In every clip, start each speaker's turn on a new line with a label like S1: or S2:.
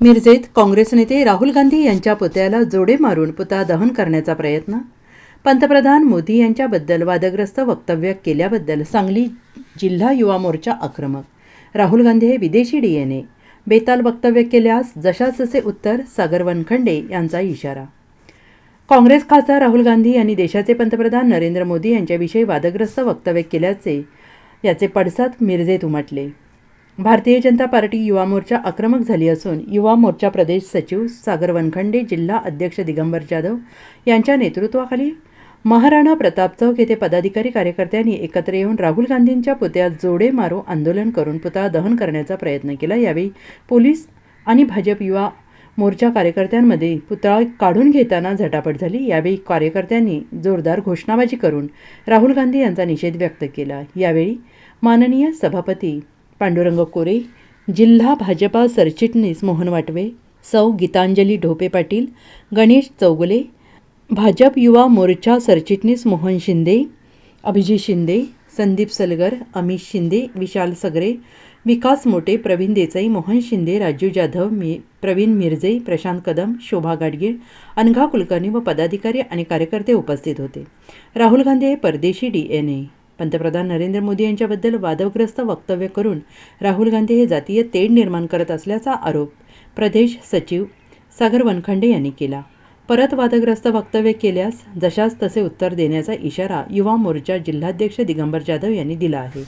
S1: मिरजेत काँग्रेस नेते राहुल गांधी यांच्या पुतळ्याला जोडे मारून पुतळा दहन करण्याचा प्रयत्न. पंतप्रधान मोदी यांच्याबद्दल वादग्रस्त वक्तव्य केल्याबद्दल सांगली जिल्हा युवा मोर्चा आक्रमक. राहुल गांधी हे विदेशी डीएनए. बेताल वक्तव्य केल्यास जशास तसे उत्तर सागर वनखंडे यांचा इशारा. काँग्रेस खासदार राहुल गांधी यांनी देशाचे पंतप्रधान नरेंद्र मोदी यांच्याविषयी वादग्रस्त वक्तव्य केल्याचे याचे पडसाद मिरजेत उमटले. भारतीय जनता पार्टी युवा मोर्चा आक्रमक झाली असून युवा मोर्चा प्रदेश सचिव सागर वनखंडे जिल्हा अध्यक्ष दिगंबर जाधव यांच्या नेतृत्वाखाली महाराणा प्रताप चौक येथे पदाधिकारी कार्यकर्त्यांनी एकत्र येऊन राहुल गांधींच्या पुतळ्यात जोडे मारो आंदोलन करून पुतळा दहन करण्याचा प्रयत्न केला. यावेळी पोलीस आणि भाजप युवा मोर्चा कार्यकर्त्यांमध्ये पुतळा काढून घेताना झटापट झाली. यावेळी कार्यकर्त्यांनी जोरदार घोषणाबाजी करून राहुल गांधी यांचा निषेध व्यक्त केला. यावेळी माननीय सभापती पांडुरंग कोरे जिल्हा भाजपा सरचिटणीस मोहन वाटवे सौ गीतांजली ढोपे पाटील गणेश चौगुले भाजप युवा मोर्चा सरचिटणीस मोहन शिंदे अभिजित शिंदे संदीप सलगर अमित शिंदे विशाल सगरे विकास मोटे प्रवीण देसाई मोहन शिंदे राजू जाधव मी प्रवीण मिरजे प्रशांत कदम शोभा गाडगीळ अनघा कुलकर्णी व पदाधिकारी आणि कार्यकर्ते उपस्थित होते. राहुल गांधी हे परदेशी डी एन ए. पंतप्रधान नरेंद्र मोदी यांच्याबद्दल वादग्रस्त वक्तव्य करून राहुल गांधी हे जातीय तेढ निर्माण करत असल्याचा आरोप प्रदेश सचिव सागर वनखंडे यांनी केला. परत वादग्रस्त वक्तव्य केल्यास जशास तसे उत्तर देण्याचा इशारा युवा मोर्चा जिल्हाध्यक्ष दिगंबर जाधव यांनी दिला आहे.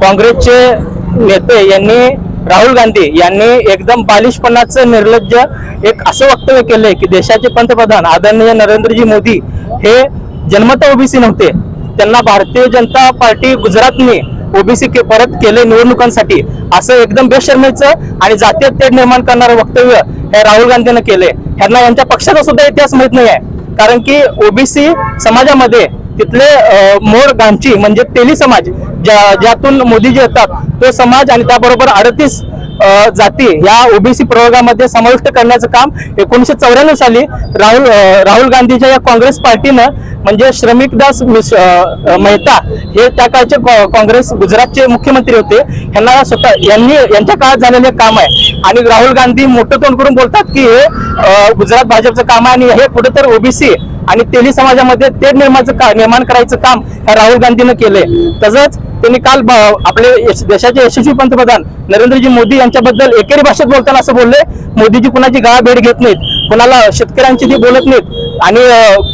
S2: काँग्रेसचे नेते यांनी राहुल गांधी यांनी एकदम बालिशपणाचं निर्लज्ज एक असं वक्तव्य केलंय की देशाचे पंतप्रधान आदरणीय नरेंद्रजी मोदी हे जन्मत ओबीसी नव्हते. त्यांना भारतीय जनता पार्टी गुजरातने ओबीसी के परत केले निवडणुकांसाठी. असं एकदम बेशर्मेचं आणि जातीय तेढ निर्माण करणारं वक्तव्य हे राहुल गांधीनं केले ह्यांना यांच्या पक्षाचा सुद्धा इतिहास माहीत नाही आहे कारण की ओबीसी समाजामध्ये तिथले मोर गांची म्हणजे तेली समाज ज्या ज्यातून मोदीजी येतात तो समाज आणि त्याबरोबर अडतीस जाती या ओबीसी प्रवर्गामध्ये समाविष्ट करण्याचं काम एकोणीसशे चौऱ्याण्णव साली राहुल राहुल गांधीच्या या काँग्रेस पार्टीनं म्हणजे श्रमिकदास मेहता हे त्या काळचे काँग्रेस गुजरातचे मुख्यमंत्री होते. यांना स्वतः यांनी यांच्या काळात झालेले काम आहे. आणि राहुल गांधी मोठं तोंड करून बोलतात की हे गुजरात भाजपचं काम आहे आणि हे कुठं तर ओबीसी आणि तेली समाजामध्ये ते निर्माणचं का निर्माण करायचं काम ह्या राहुल गांधीनं केलंय. तसंच त्यांनी काल आपले देशाचे यशस्वी पंतप्रधान नरेंद्रजी मोदी यांच्याबद्दल एकेरी भाषेत बोलताना असं बोलले मोदीजी कुणाची गाळा भेट घेत नाहीत कुणाला शेतकऱ्यांची ती बोलत नाहीत आणि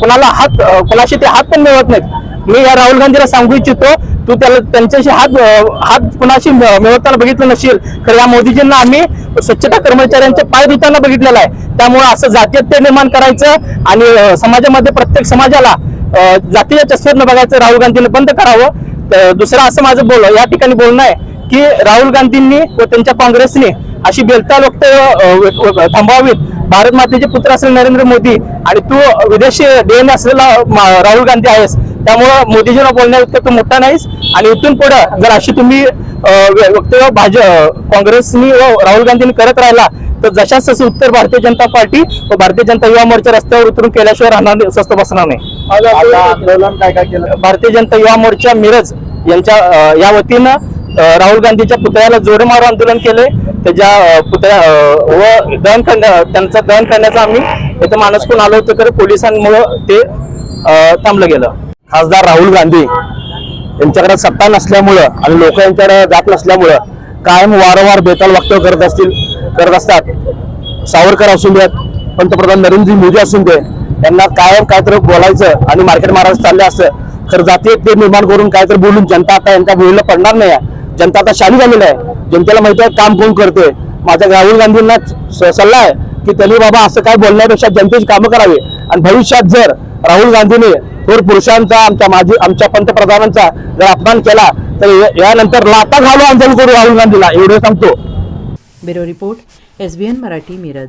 S2: कुणाला हात कुणाशी ते हात पण मिळवत नाहीत. मी या राहुल गांधीला सांगू इच्छितो तू त्याला त्यांच्याशी हात हात कुणाशी मिळवताना बघितलं नसेल तर या मोदीजींना आम्ही स्वच्छता कर्मचाऱ्यांचे पाय धुताना बघितलेला आहे. त्यामुळे असं जातीयत्य निर्माण करायचं आणि समाजामध्ये प्रत्येक समाजाला जातीच्या जातीय चष्म्यातनं बघायचं राहुल गांधीनं बंद करावं. दुसरं असं माझं बोल या ठिकाणी बोलणं आहे की राहुल गांधींनी व त्यांच्या काँग्रेसने अशी बेलता वक्तव्य थांबवावीत. भारत मातेचे पुत्र असलेले नरेंद्र मोदी आणि तू विदेशी डीएनए असलेला राहुल गांधी आहेस. त्यामुळं मोदीजींना बोलण्या इतकं तू मोठा नाहीस. आणि इथून पुढे जर अशी तुम्ही वक्तव्य भाज काँग्रेसनी व राहुल गांधींनी करत राहिला तर जशाच तसं उत्तर भारतीय जनता पार्टी व भारतीय जनता युवा मोर्चा रस्त्यावर उतरून केल्याशिवाय राहणार नाही- स्वस्त बसणार नाही.
S3: आता आंदोलन काय काय केलं?
S2: भारतीय जनता युवा मोर्चा मिरज यांच्या या वतीनं राहुल गांधीच्या पुतळ्याला जोडमारो आंदोलन केले त्याच्या पुतळ्या व दहन करण्या त्यांचं दहन करण्याचं आम्ही इथं मानसकून आलो होतो तर पोलिसांमुळं ते थांबलं गेलं.
S3: खासदार राहुल गांधी यांच्याकडे सत्ता नसल्यामुळं आणि लोक यांच्याकडे जात नसल्यामुळं कायम वारंवार बेताल वक्तव्य करत असतील करत असतात. सावरकर असून देत पंतप्रधान नरेंद्र मोदी असून दे त्यांना कायम काहीतरी बोलायचं आणि मार्केट मारायचं चाललं असतं. तर जातीय ते निर्माण करून काहीतरी बोलून जनता आता यांच्या बोलीला पडणार नाही आहे. जनता आता शाली झालेली आहे. जनतेला माहिती आहे काम कोण करते माझ्या राहुल गांधींना सल्ला आहे की त्यांनी बाबा असं काय बोलण्यापेक्षा जनतेची कामं करावी. आणि भविष्यात जर राहुल गांधीने थोर पुरुषांचा आमच्या माजी आमच्या पंतप्रधानांचा जर अपमान केला तर या- यानंतर लाता घालू आंदोलन करू राहुल गांधीला. एवढं सांगतो.
S1: Bureau report S B N Marathi Miraj.